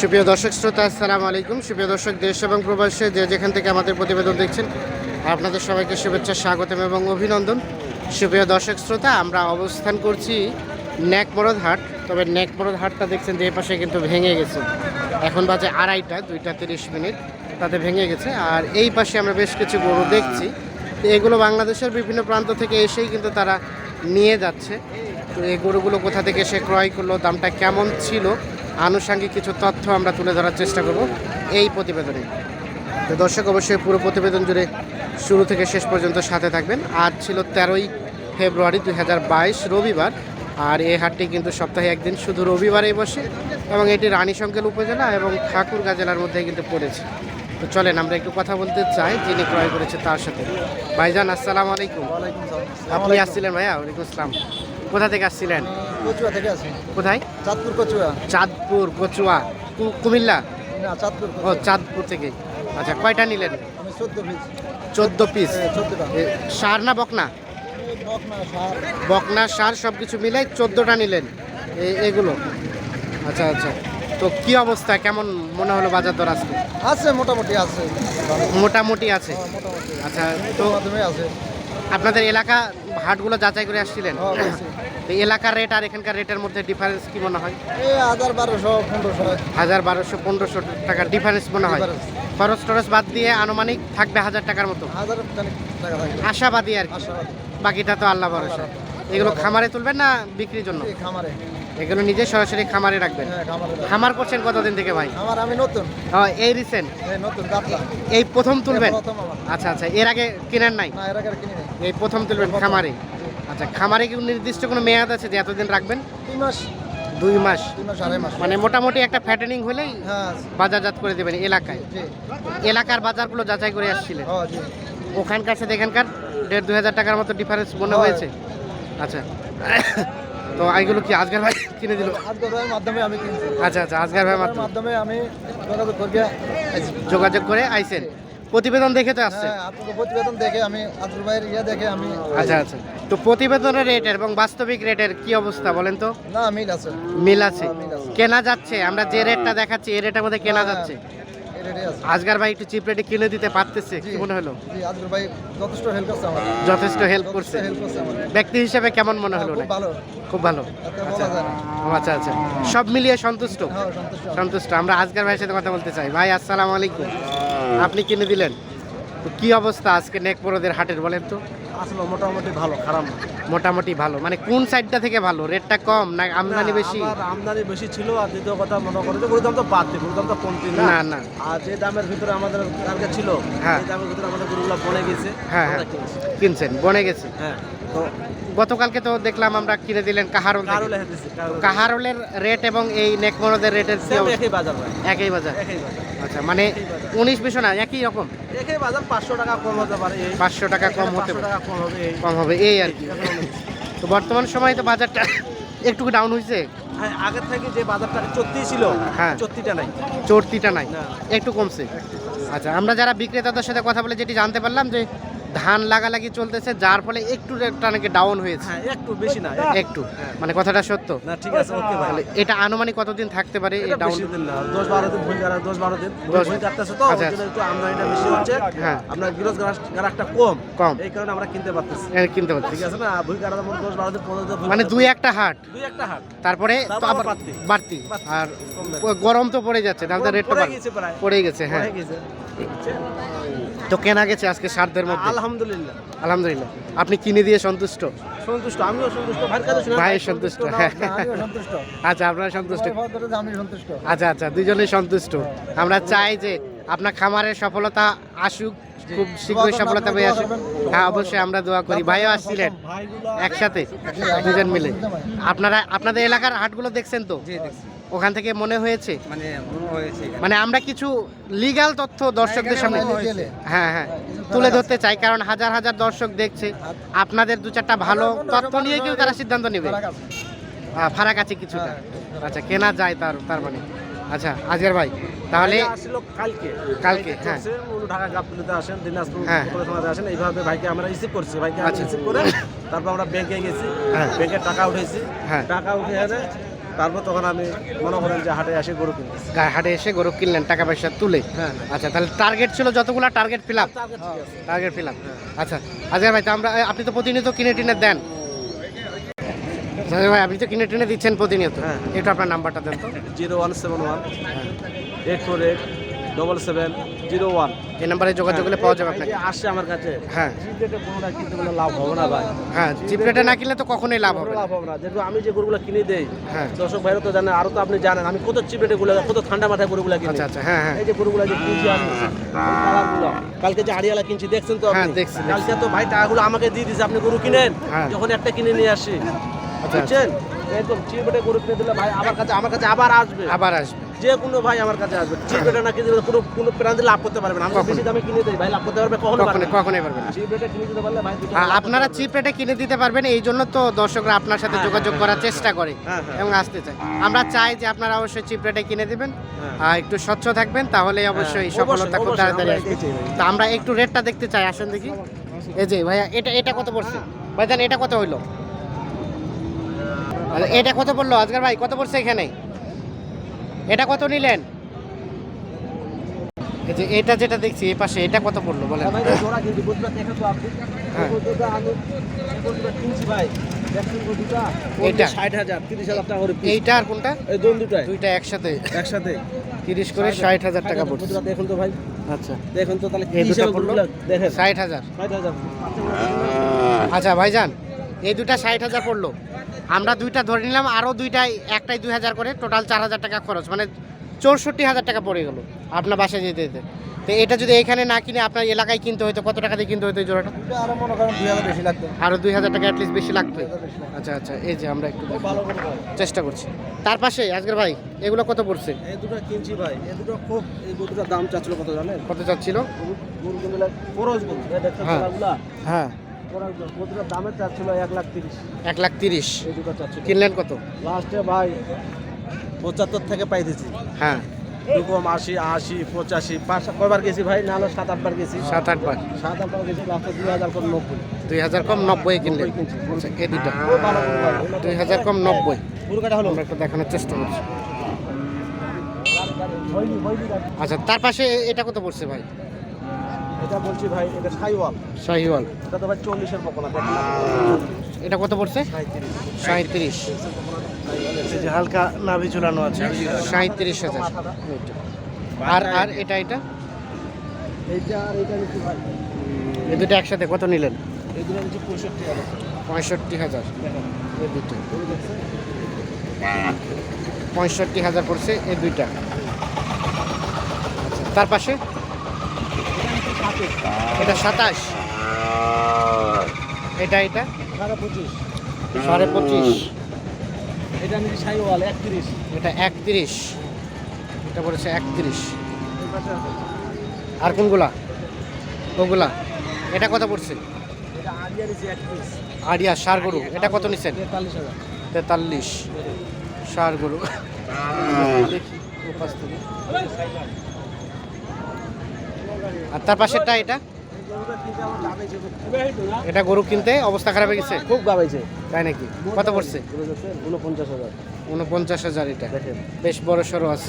সুপ্রিয় দর্শক শ্রোতা, আসসালামু আলাইকুম। সুপ্রিয় দর্শক, দেশ এবং প্রবাসে যে যেখান থেকে আমাদের প্রতিবেদন দেখছেন, আপনাদের সবাইকে শুভেচ্ছা, স্বাগতম এবং অভিনন্দন। সুপ্রিয় দর্শক শ্রোতা, আমরা অবস্থান করছি ন্যাকমরদ হাট। তবে ন্যাকমরদ হাটটা দেখছেন যে পাশে কিন্তু ভেঙে গেছে। এখন বাজে আড়াইটা, দুইটা তিরিশ মিনিট, তাতে ভেঙে গেছে। আর এই পাশে আমরা বেশ কিছু গরু দেখছি। তো এগুলো বাংলাদেশের বিভিন্ন প্রান্ত থেকে এসেই কিন্তু তারা নিয়ে যাচ্ছে। তো এই গরুগুলো কোথা থেকে সে ক্রয় করল, দামটা কেমন ছিল? আনুষাঙ্গিক কিছু তথ্য আমরা তুলে ধরার চেষ্টা করব এই প্রতিবেদনে। তো দর্শক অবশ্যই পুরো প্রতিবেদন জুড়ে শুরু থেকে শেষ পর্যন্ত সাথে থাকবেন। আজ ছিল তেরোই ফেব্রুয়ারি দু হাজার বাইশ রবিবার। আর এই হাটটি কিন্তু সপ্তাহে একদিন শুধু রবিবারেই বসে এবং এটি রানীশঙ্কেল উপজেলা এবং ঠাকুরগাঁ জেলার মধ্যে কিন্তু পড়েছে। তো চলেন আমরা একটু কথা বলতে চাই যিনি ক্রয় করেছে তার সাথে। ভাইজান আসসালামু আলাইকুম। আপনি আসছিলেন ভাইয়া? ওয়ালাইকুম আসসালাম। কোথা থেকে আসছিলেন? কচুয়া থেকে আছি কোথায়? চাঁদপুর কচুয়া। চাঁদপুর কচুয়া। কুমিল্লা? না চাঁদপুর ও চাঁদপুর থেকে। আচ্ছা কয়টা নিলেন? আমি চোদ্দ পিস চোদ্দ পিস সার না বকনা? বকনা সার। বকনা সার সব কিছু মিলে চোদ্দোটা নিলেন। এগুলো। আচ্ছা আচ্ছা। তো কি অবস্থা? কেমন মনে হলো বাজার দর আজকে? আছে মোটামুটি আছে। মোটামুটি আছে? হ্যাঁ, আচ্ছা তো আপনাদের এলাকা হাটগুলো যাচাই করে আসছিলেন? হ্যাঁ। তো এলাকার রেট আর এখানকার রেটের মধ্যে ডিফারেন্স কি মনে হয়? হাজার বারোশো পনেরোশো হাজার বারোশো পনেরোশো টাকার ডিফারেন্স মনে হয়। খরচ টরচ বাদ দিয়ে আনুমানিক থাকবে হাজার টাকার মতো। আশাবাদী আর বাকিটা তো আল্লাহ ভরসা। এগুলো খামারে তুলবেন না বিক্রির জন্য? খামারে। এগুলো নিজে সরাসরি খামারে রাখবেন? হ্যাঁ খামারে দাও। খামার করছেন কতদিন থেকে ভাই? আমার আমি নতুন। ও, এই রিসেন্ট এই নতুন এই প্রথম তুলবেন? আচ্ছা আচ্ছা। এর আগে কেনেন নাই? না এর আগে আর কিনি নেই। এই প্রথম তুলবেন খামারে? আচ্ছা খামারে কি নির্দিষ্ট কোনো মেয়াদ আছে যে এতদিন রাখবেন? দুই মাস। দুই মাস। মানে মোটামুটি একটা ফ্যাটেনিং হলেই হ্যাঁ বাজারজাত করে দেবেন এলাকায়? এলাকার বাজারগুলো যাচাই করে আসছিলেন? হ্যাঁ ওখানকার সাথে এখানকার দেড় দুই হাজার টাকার মতো ডিফারেন্স মনে হয়েছে? আচ্ছা। তো এইগুলো কি আজকের ভাই কিনে দিল? আজকের মাধ্যমে আমি কিনছি। আচ্ছা আচ্ছা আজকের ভাই মাত্র মাধ্যমে। আমি যোগাযোগ করি আইছি। যোগাযোগ করে আইছেন? প্রতিবেদন দেখে তো আসছে হ্যাঁ প্রতিবেদন দেখে আমি আজুর ভাইয়ের ইয়ে দেখে আমি আচ্ছা আচ্ছা। তো প্রতিবেদনের রেটের এবং বাস্তবিক রেটের কি অবস্থা বলেন তো? না মিল আছে। মিল আছে। হ্যাঁ। কেনা যাচ্ছে আমরা যে রেটটা দেখাচ্ছি এই রেটের মধ্যে কেনা যাচ্ছে। এই আজগার ভাই একটু চিপ রেটে কিনে দিতে পারতেছে কি মনে হলো? জি আজুর ভাই যথেষ্ট হেল্প করছে আমার যথেষ্ট হেল্প করছে। ব্যক্তি হিসেবে কেমন মনে হলো খুব না ভালো। খুব ভালো। ও, আচ্ছা আচ্ছা। সব মিলিয়ে সন্তুষ্ট? হ্যাঁ সন্তুষ্ট। আমরা আজকের ভাইয়ের সাথে কথা বলতে চাই। ভাই আসসালামু আলাইকুম। আপনি কিনে দিলেন? তো কি অবস্থা আজকে নেকপরদের হাটের বলেন তো? আসলে মোটামুটি ভালো খারাপ না। মোটামুটি ভালো। মানে কোন সাইডটা থেকে ভালো? রেটটা কম না আমদানি বেশি? আর আমদানি বেশি ছিল আর দ্বিতীয় কথা মনে করে যে গরুর দাম তো বাদ দিই গরুর দাম তো কমতি না। না না। আর যে দামের ভিতরে আমাদের টার্গেট ছিল হ্যাঁ। সেই দামের ভিতরে আমাদের গরুগুলো বনে গেছে হ্যাঁ, হ্যাঁ। কিনছেন বনে গেছে? হ্যাঁ। তো গতকালকে তো দেখলাম আমরা কিনে দিলেন কাহারল কাহারলের রেট এবং এই নেকমরদের রেটের একই বাজার একই বাজার? আচ্ছা মানে উনিশ বিশো না একই রকম? একই বাজার পাঁচশো টাকা কম হতে পারে পাঁচশো টাকা কম হতে কম হবে এই। আর কি। তো বর্তমান সময়ে তো বাজারটা একটু ডাউন হয়েছে হ্যাঁ, আগের থেকে যে বাজারটা চত্তি ছিল হ্যাঁ। চত্তিটা নাই। চর্তিটা নাই। একটু কমছে। আচ্ছা আমরা যারা বিক্রেতাদের সাথে কথা বলে যেটি জানতে পারলাম যে ধান লাগালাগি চলতেছে যার ফলে একটু রেটটা নাকি ডাউন হয়েছে। হ্যাঁ একটু বেশি না একটু। মানে কথাটা সত্য? না ঠিক আছে ওকে ভাই তাহলে এটা আনুমানিক কতদিন থাকতে পারে এই এটা ডাউন দিন না দশ বারো দিন ভুল গাড়া দশ বারো দিন। দশ- ভুল কাটতেছে তো আচ্ছা, ওই জন্য একটু আমদানিটা বেশি হচ্ছে। হ্যাঁ। আপনার গিরস গাড়াটা কম। কম। এই কারণে আমরা কিনতে পারতেছি। কিনতে পারছি ঠিক আছে না? ভুল গাড়া যেমন দশ বারো দিন পনেরো দিন মানে দুই একটা হাট। দুই একটা হাট। তারপরে তো আবার বাড়তি। আর গরম তো পড়ে যাচ্ছে তাহলে রেটটা পড়ে গেছে প্রায়। পড়ে গেছে হ্যাঁ। পড়ে গেছে। তো কেনা গেছে আজকে সারদের মধ্যে? আলহামদুলিল্লাহ। আলহামদুলিল্লাহ। আপনি কিনে দিয়ে সন্তুষ্ট? সন্তুষ্ট আমিও সন্তুষ্ট। ভাই সন্তুষ্ট হ্যাঁ সন্তুষ্ট। আচ্ছা আপনারা সন্তুষ্ট? আচ্ছা আচ্ছা দুজনেই সন্তুষ্ট। আমরা চাই যে আপনার খামারের সফলতা আসুক খুব শীঘ্রই সফলতা পেয়ে আসুক। হ্যাঁ অবশ্যই আমরা দোয়া করি। ভাইও আসছিলেন একসাথে দুজন মিলে। আপনারা আপনাদের এলাকার হাটগুলো দেখছেন তো? ওখান থেকে মনে হয়েছে? মানে মনে হয়েছে মানে আমরা কিছু লিগ্যাল তথ্য দর্শকদের সামনে হ্যাঁ হ্যাঁ তুলে ধরতে চাই কারণ হাজার হাজার দর্শক দেখছে। আপনাদের দু চারটা ভালো তথ্য নিয়ে কেউ তারা সিদ্ধান্ত নেবে। ফারাক আছে। হ্যাঁ, ফারাক আছে কিছুটা আচ্ছা কেনা যায় তার তার মানে। আচ্ছা আজকের ভাই তাহলে কালকে। কালকে, হ্যাঁ। ঢাকা গাবতলিতে আসেন দিনাজপুর হ্যাঁ। আসেন। এইভাবে ভাইকে আমরা রিসিভ করছি। ভাইকে আচ্ছা। রিসিভ করে তারপর আমরা ব্যাংকে গেছি। হ্যাঁ। ব্যাংকে টাকা উঠেছি। হ্যাঁ। টাকা উঠে তারপর তখন আমি মনে করেন যে হাটে আসি গরু কিনতে গায়ে হাটে এসে গরু কিনলেন টাকা পয়সা তুলে? হ্যাঁ। আচ্ছা তাহলে টার্গেট ছিল যতগুলো target fill up target fill up আচ্ছা আজকে ভাই তো আমরা আপনি তো প্রতিনিয়ত কিনে টিনে দেন। ভাই আপনি তো কিনে টিনে দিচ্ছেন প্রতিনিয়ত। হ্যাঁ। একটু আপনার নাম্বারটা দেন তো। জিরো ওয়ান সেভেন ওয়ান হ্যাঁ। Eight four eight double seven zero one এই নাম্বারে যোগাযোগ করলে পাওয়া যাবে আপনাকে। আসছে আমার কাছে হ্যাঁ। চিপ রেটে কোনোটা কিনতে বলে লাভ হবে না ভাই। হ্যাঁ চিপ রেটে না কিনলে তো কখনোই লাভ হবে লাভ হবে না। যেহেতু আমি যে গরুগুলো কিনে দেই হ্যাঁ। দর্শক ভাইরা তো জানেন আরও তো আপনি জানেন আমি কত চিপ রেটে গুলো কত ঠান্ডা মাথায় গরুগুলো কিনি। আচ্ছা আচ্ছা হ্যাঁ হ্যাঁ। এই যে গরুগুলো যে কিনছি আমি কালারগুলো কালকে যে আড়িয়ালা কিনছি দেখছেন তো হ্যাঁ, দেখছি। কালকে তো ভাই টাকাগুলো আমাকে দিয়ে দিয়েছে আপনি গরু কিনেন হ্যাঁ। যখন একটা কিনে নিয়ে আসি। আচ্ছা বুঝছেন? একদম চিপ রেটে গরু কিনে দিলে ভাই আমার কাছে আমার কাছে আবার আসবে। আবার আসবে। যে কোনো ভাই আমার কাছে আসবে। চিপ রেটে না কিনে কোনো কোনো প্রান্তে লাভ করতে পারবে না। আমি বেশি দামে কিনে দিই। ভাই লাভ করতে পারবে কখনো পারবে কখনোই পারবে না। চিপ রেটে কিনে দিতে পারলে ভাই আপনারা চিপ রেটে কিনে দিতে পারবেন এই জন্য তো দর্শকরা আপনার সাথে হ্যাঁ, যোগাযোগ হ্যাঁ, করার হ্যাঁ, চেষ্টা করে হ্যাঁ, হ্যাঁ। এবং আসতে চায়। আমরা চাই যে আপনারা অবশ্যই চিপ রেটে কিনে দিবেন। হ্যাঁ। আর একটু স্বচ্ছ থাকবেন তাহলে অবশ্যই সফলতা খুব তাড়াতাড়ি আসবে। তা আমরা একটু রেটটা দেখতে চাই আসুন দেখি। এই যে ভাইয়া এটা এটা কত পড়ছে? ভাইজান এটা কত হইল? এটা কত পড়ল? আজকাল ভাই কত পড়ছে এখানে? এটা কত নিলেন? যে এটা যেটা দেখছি এই পাশে এটা কত পড়ল বলেন। আপনি। হ্যাঁ। ষাট হাজার তিরিশ হাজার টাকা এইটা আর কোনটা? এই দোন দুটাই। দুইটা একসাথে? একসাথে। তিরিশ করে ষাট হাজার। টাকা পড়ছে। দেখুন তো ভাই। আচ্ছা। দেখুন তো তাহলে কি এই দুটো পড়ল? দেখেন। ষাট হাজার। ষাট হাজার। আচ্ছা ভাইজান এই দুটা ষাট হাজার পড়ল। আমরা দুইটা ধরে নিলাম আরও দুইটাই একটাই দুই হাজার করে টোটাল চার হাজার টাকা খরচ মানে চৌষট্টি হাজার টাকা পড়ে গেলো আপনার বাসায় যেতে যেতে। তো এটা যদি এখানে না কিনে আপনার এলাকায় কিনতে হতো কত টাকা দিয়ে কিনতে হতো এই জোড়াটা? এটা আরও মনে করেন দুই হাজার বেশি লাগতো আরও দুই হাজার টাকা অ্যাটলিস্ট বেশি লাগতো। আচ্ছা আচ্ছা এই যে আমরা একটু ভালো চেষ্টা করছি। তার পাশে আজকের ভাই এগুলো কত পড়ছে? এই দুটো কিনছি ভাই এই দুটো খুব এই দাম চাচ্ছিল কত জানেন? কত চাচ্ছিল? খরচ হ্যাঁ। হ্যাঁ। দামের চাচ্ছিল এক লাখ তিরিশ। এক লাখ তিরিশ। এই দুটো চাচ্ছিল। কিনলেন কত? লাস্টে ভাই পঁচাত্তর থেকে পাইতেছি হ্যাঁ। দুকম আশি আশি পঁচাশি পাঁচ কয়বার গেছি ভাই? নাহলে সাত আটবার গেছি। সাত আটবার। সাত আটবার গেছি লাস্টে দুই হাজার নব্বই। দুই হাজার কম নব্বই নব্বই কিনছি। আচ্ছা এই। দুই হাজার কম নব্বই। গরু হলো। একটু দেখানোর চেষ্টা করছি। আচ্ছা তার পাশে এটা কত পড়ছে ভাই? এটা বলছি ভাই এটা সাইওয়াল শাহিওয়াল এটা তো ভাই চল্লিশের পকোনা এটা কত পড়ছে? সাঁত্রিশ এই যে হালকা নাভি ঝুলানো আছে। সাঁত্রিশ হাজার। আর আর এটা এটা? এইটা আর এইটা ভাই। এই দুটো একসাথে কত নিলেন? এই দুটো নিচ্ছি পঁয়ষট্টি হাজার। পঁয়ষট্টি হাজার। এই দুটো। পঁয়ষট্টি হাজার পড়ছে এই দুইটা। আচ্ছা, তার পাশে? এটা সাতাশ। এটা এটা? সাড়ে পঁচিশ। সাড়ে পঁচিশ এটা নিচ্ছি সাইওয়াল একত্রিশ। এটা একত্রিশ। এটা পড়েছে একত্রিশ। আর কোনগুলা? ওগুলা। এটা কত পড়ছে? আড়িয়া আড়িয়া সার গরু। এটা কত নিচ্ছেন তেতাল্লিশ সার গরু। দেখি। আর তার পাশেরটা এটা। এটা গরু কিনতে অবস্থা খারাপ হয়ে গেছে? খুব গাবাইছে তাই নাকি? কত পড়ছে? উনপঞ্চাশ হাজার উনপঞ্চাশ হাজার এটা বেশ বড় সড়ো আছে।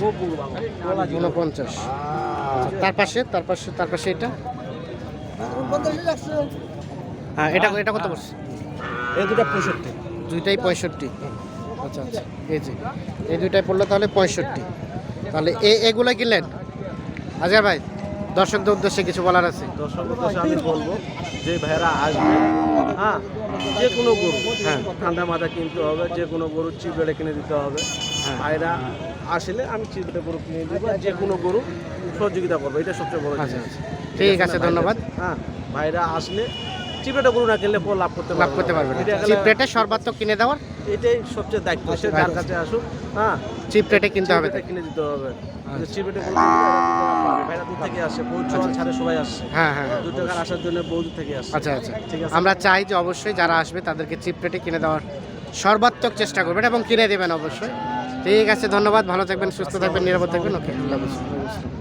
উনপঞ্চাশ। আচ্ছা, তার পাশে তার পাশে তার পাশে এটা? হ্যাঁ এটা এটা কত পড়ছে? এই দুটা পঁয়ষট্টি। দুইটাই পঁয়ষট্টি। আচ্ছা আচ্ছা। এই যে এই দুইটাই পড়ল তাহলে পঁয়ষট্টি। তাহলে এ এগুলো কিনলেন? আজহার ভাই। দর্শকদের উদ্দেশ্যে কিছু বলার আছে? দর্শক উদ্দেশ্যে আমি বলব যে ভাইরা আসবে হ্যাঁ যে কোনো গরু হ্যাঁ। ঠান্ডা মাথা কিনতে হবে যে কোনো গরু চিপ রেটে কিনে দিতে হবে। হ্যাঁ। ভাইরা আসলে আমি চিপ রেটে গরু কিনে দেবো যে কোনো গরু সহযোগিতা করব এটা সবচেয়ে বড় আচ্ছা জিনিস। আচ্ছা। ঠিক আছে ধন্যবাদ। হ্যাঁ ভাইরা আসলে চিপ রেটে গরু না কিনলে লাভ করতে লাভ করতে পারবেন এটা গেলে- চিপ রেটে সর্বাত্মক কিনে দেওয়ার এটাই সবচেয়ে দায়িত্ব সে যার কাছে আসুক। হ্যাঁ চিপ রেটে কিনতে হবে কিনে দিতে হবে। আচ্ছা। চিপ রেটে ভাইরা দূর থেকে আসে চল ছাড়ে সবাই আসছে হ্যাঁ হ্যাঁ হ্যাঁ। দু টাকার আসার জন্য বহু দূর থেকে আসছে আচ্ছা আচ্ছা। ঠিক আছে? আমরা চাই যে অবশ্যই যারা আসবে তাদেরকে চিপ রেটে কিনে দেওয়ার সর্বাত্মক চেষ্টা করবেন এবং কিনে দেবেন অবশ্যই। ঠিক আছে ধন্যবাদ। ভালো থাকবেন সুস্থ থাকবেন নিরাপদ থাকবেন। ওকে আল্লাহ।